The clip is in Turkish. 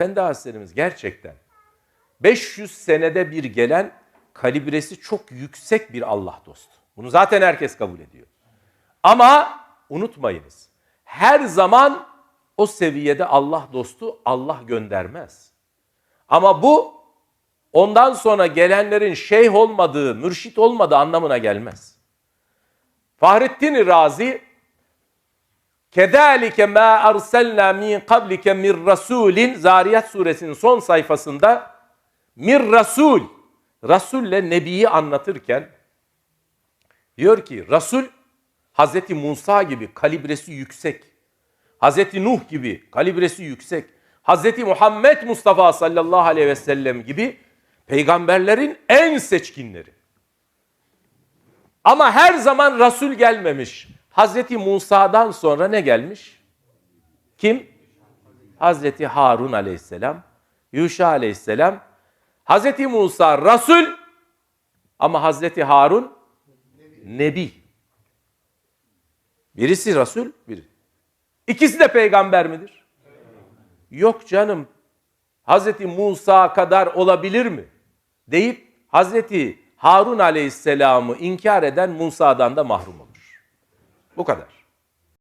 Efendi Hazretlerimiz gerçekten 500 senede bir gelen kalibresi çok yüksek bir Allah dostu. Bunu zaten herkes kabul ediyor. Ama unutmayınız. Her zaman o seviyede Allah dostu Allah göndermez. Ama bu ondan sonra gelenlerin şeyh olmadığı, mürşit olmadığı anlamına gelmez. Fahrettin Razi Kedalike ma arsalna min qablike min rasulin Zariyat suresinin son sayfasında mir rasul Rasulle Nebi'yi anlatırken diyor ki Rasul Hazreti Musa gibi kalibresi yüksek. Hazreti Nuh gibi kalibresi yüksek. Hazreti Muhammed Mustafa sallallahu aleyhi ve sellem gibi peygamberlerin en seçkinleri. Ama her zaman Resul gelmemiş. Hazreti Musa'dan sonra ne gelmiş? Kim? Hazreti Harun aleyhisselam, Yuşa aleyhisselam. Hazreti Musa Resul ama Hazreti Harun Nebi. Birisi Resul, biri. İkisi de peygamber midir? Yok canım. Hazreti Musa kadar olabilir mi? Deyip Hazreti Harun aleyhisselamı inkar eden Musa'dan da mahrum olur. Bu kadar.